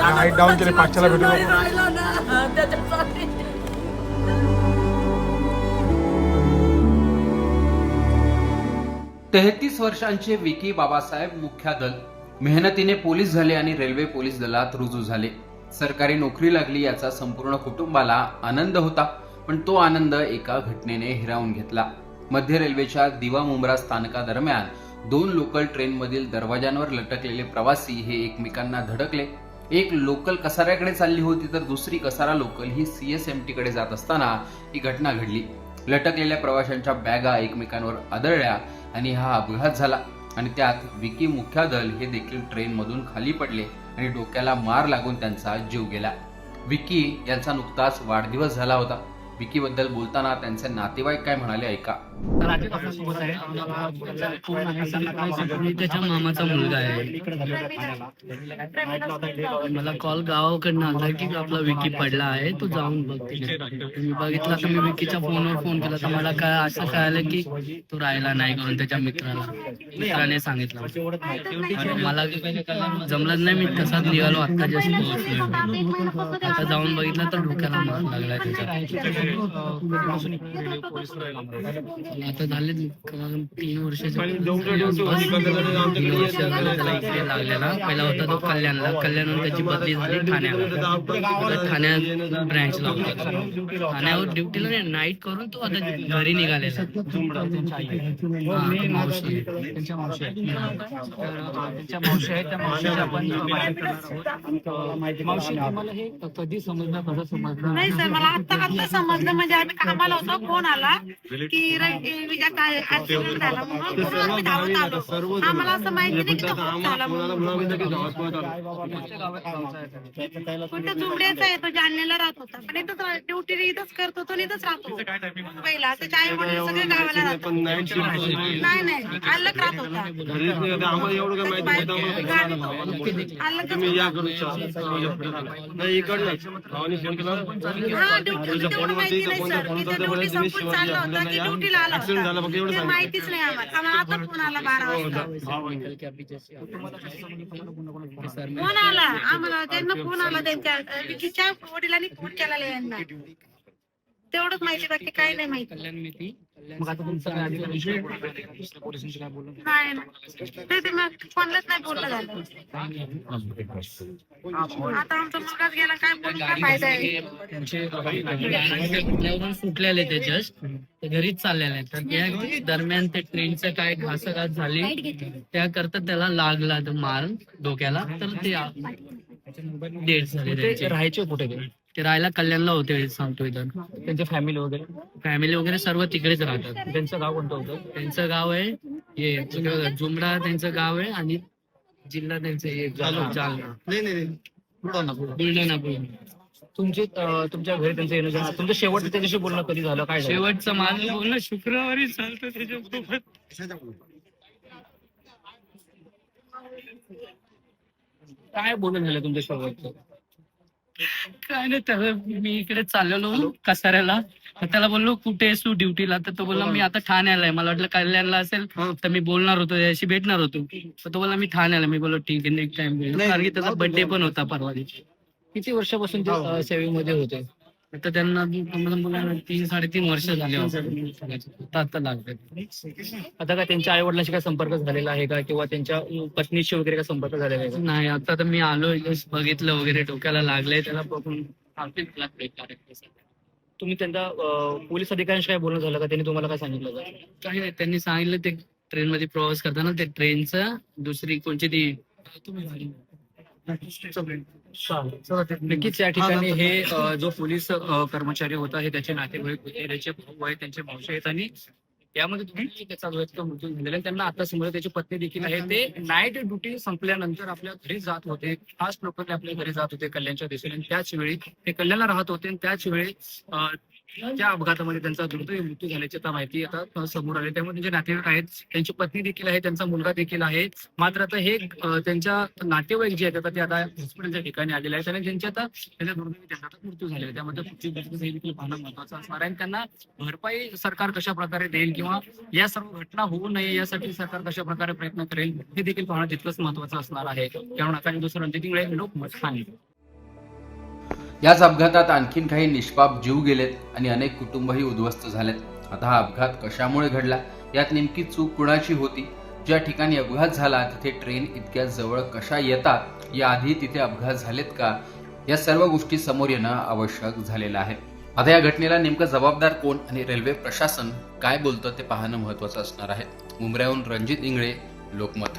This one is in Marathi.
हाईट डाऊन केले, पाचशेला तेहतीस वर्षांचे विकी बाबासाहेब मुख्यादल. मेहनतीने पोलीस झाले आणि रेल्वे पोलीस दलात रुजू झाले. सरकारी नोकरी लागली याचा संपूर्ण कुटुंबाला आनंद होता पण तो आनंद एका घटनेने हिरावून घेतला. मध्य रेल्वेच्या दिवा मुंब्रा स्थानकादरम्यान दोन लोकल ट्रेनमधील दरवाजांवर लटकलेले प्रवासी हे एकमेकांना धडकले. एक लोकल कसाऱ्याकडे चालली होती तर दुसरी कसारा लोकल ही सीएसएमटी कडे जात असताना ही घटना घडली. लटकलेल्या प्रवाशांच्या बॅगा एकमेकांवर आदळल्या आणि हा अपघात झाला. आणि त्यात विकी मुख्यादल हे देखील ट्रेनमधून खाली पडले आणि डोक्याला मार लागून त्यांचा जीव गेला. विकी यांचा नुकताच वाढदिवस झाला होता. विकी बद्दल बोलताना त्यांचे नातेवाईक काय म्हणाले ऐका. राजेश आपल्यासोबत आहे. त्याचा फोन आहे. सांगितलं सगळं. त्याच्या मामाचा मुलगा आहे. मला कॉल गावाकडनं आला की आपला विकी पडला आहे तू जाऊन बघ तिथे. मी बघितला तर मी विकीच्या फोनवर फोन केला. तर मला काय असं कळालं की तो राहिला नाही करून त्याच्या मित्राला. मित्राने सांगितलं. आणि मला जमलं नाही मी तसाच निघालो आता जस्ट पोहोचलो आता जाऊन बघितलं तर डोक्याला मार लागलाय त्याच्या आता झाले तीन वर्षाचे. वर्ष लागलेला. पहिला होता तो कल्याणला. कल्याणहून त्याची बदली झाली ठाण्याला. ठाण्यात ब्रँचला होता ठाण्यावर ड्युटीला नाईट करून तो आता घरी निघालेला. हा, मावशी त्यांच्या मावशी आहेत. तर अ, त्यांच्या मावशी आहेत त्या मावशीची आपण माहिती मावशी हे कधी समजलं कसं समजलं नाही सर मला आता आता समजलं म्हणजे आम्ही कामाला होतो फोन आला की रे- ए, विजा काय ऍक्सिडेंट झाला म्हणून म्हणून आम्ही धावत आलो. आम्हाला असं माहिती नाही की तो खूप झाला म्हणून. पण तो जुमड्याचा आहे तो जालन्याला राहत होता. पण इथंच ड्युटी इथंच करतो तो आणि इथंच राहतो पहिला त्याच्या आई वडील सगळे गावाला राहतात नाही. नाही अलग राहत होता. हा ड्युटी माहिती नाही सर. की तो ड्युटी संपून चालला होता की ड्युटीला आला होता. ते माहितीच नाही आम्हाला. आम्हाला आता फोन आला बारा वाजता. फोन आला. आम्हाला त्यांना फोन आला. त्यांच्या विकीच्या वडिलांनी फोन यांना. तेवढंच माहिती बाकी काही नाही माहिती. कल्याण मिती. मग आता तुमचं काय अधिकाऱ्यांशी काय बोलणं झालं? दुसऱ्या पोलिसांशी काय बोलणं नाही. ते ते मग फोनलाच नाही बोललं झालं. आता आमचा मुलगाच गेला काय बोलून काय फायदा आहे? तुमचे कुठल्यावरून सुटलेले ते जस्ट ते घरीच चाललेले आहेत. तर त्या दरम्यान ते ट्रेनचं काय घासाघात झाली त्या करता त्याला लागला तो मार डोक्याला तर ते डेट झाले ते त्यांचे. राहायचे कुठे ते? ते राहायला कल्याणला होते सांगतो इथं. त्यांचे फॅमिली वगैरे? फॅमिली वगैरे सर्व तिकडेच राहतात. त्यांचं गाव कोणतं होतं? त्यांचं गाव आहे हे जुमडा त्यांचं गाव आहे आणि जिल्हा त्यांचं हे जालना. बुलढाणा बुलढाणा. तुमचे तुमच्या घरी त्यांचं येणं जाणं तुमचं शेवट त्याच्याशी बोलणं कधी झालं? काय झालं? शेवटचं माझं बोलणं शुक्रवारी चालतं त्याच्यासोबत. काय बोलणं झालं तुमच्या शेवटचं? काय नाही त्याला मी इकडे चाललेलो कसाऱ्याला. तर त्याला बोललो कुठे आहेस तू ड्युटीला? तर तो बोलला मी आता ठाण्याला आहे मला वाटलं कल्याणला असेल तर मी बोलणार होतो त्याशी भेटणार होतो. तर तो बोलला मी ठाण्याला मी बोललो ठीक आहे नेक्स्ट टाइम कारण की त्याचा बर्थडे पण होता परवा दिवशी. किती वर्षापासून ते सेविंगमध्ये होते? तर त्यांना तीन साडेतीन वर्ष झाले. आता आता लागले आता काय त्यांच्या आई वडिलांशी काय संपर्क झालेला आहे का किंवा त्यांच्या पत्नीशी वगैरे काय संपर्क झालेला आहे? नाही आता तर मी आलो बघितलं वगैरे डोक्याला लागलंय त्याला बघून. तुम्ही त्यांना पोलीस अधिकाऱ्यांशी काय बोलणं झालं का त्यांनी तुम्हाला काय सांगितलं? काही नाही त्यांनी सांगितलं ते ट्रेन मध्ये प्रवास करताना ते ट्रेनचं दुसरी कोणची ती नक्कीच या ठिकाणी हे जो पोलीस कर्मचारी होता हे त्याचे नातेवाईक होते त्याचे भाऊ आहेत त्यांचे मावशी आहेत आणि यामध्ये तुम्ही त्याचा व्यक्त मृत्यू झालेला आहे. त्यांना आता समोर त्याची पत्नी देखील आहे ते नाईट ड्युटी संपल्यानंतर आपल्या घरी जात होते. फास्ट लोकांनी आपल्या घरी जात होते कल्याणच्या दिशेने. त्याच वेळी ते कल्याणला राहत होते आणि त्याच वेळी त्या अपघातामध्ये त्यांचा दुर्दैवी मृत्यू झाल्याची आता माहिती आता समोर आली. त्यामुळे त्यांचे नातेवाईक आहेत त्यांची पत्नी देखील आहे त्यांचा मुलगा देखील आहे. मात्र आता हे त्यांच्या नातेवाईक जे आहेत ते आता हॉस्पिटलच्या ठिकाणी आलेले आहेत आणि ज्यांचे आता त्यांच्या दुर्दैवी त्यांचा आता मृत्यू झालेला आहे. त्यामध्ये पुढची हे देखील पाहणं महत्वाचं असणार आहे आणि त्यांना भरपाई सरकार कशा प्रकारे देईल किंवा या सर्व घटना होऊ नये यासाठी सरकार कशा प्रकारे प्रयत्न करेल हे देखील पाहणं तितकंच महत्वाचं असणार आहे. त्यामुळे आता दुसरं रणजित लोक लोकमत सांगितलं याच अपघातात आणखीन काही निष्पाप जीव गेलेत आणि अनेक कुटुंबही उद्ध्वस्त झालेत. आता हा अपघात कशामुळे घडला? यात नेमकी चूक कुणाची होती? ज्या ठिकाणी अपघात झाला तिथे ट्रेन इतक्या जवळ कशा येतात? याआधी तिथे अपघात झालेत का? या सर्व गोष्टी समोर येणं आवश्यक झालेलं आहे. आता या घटनेला नेमकं जबाबदार कोण आणि रेल्वे प्रशासन काय बोलतं ते पाहणं महत्वाचं असणार आहे. मुंबऱ्याहून रणजित इंगळे लोकमत.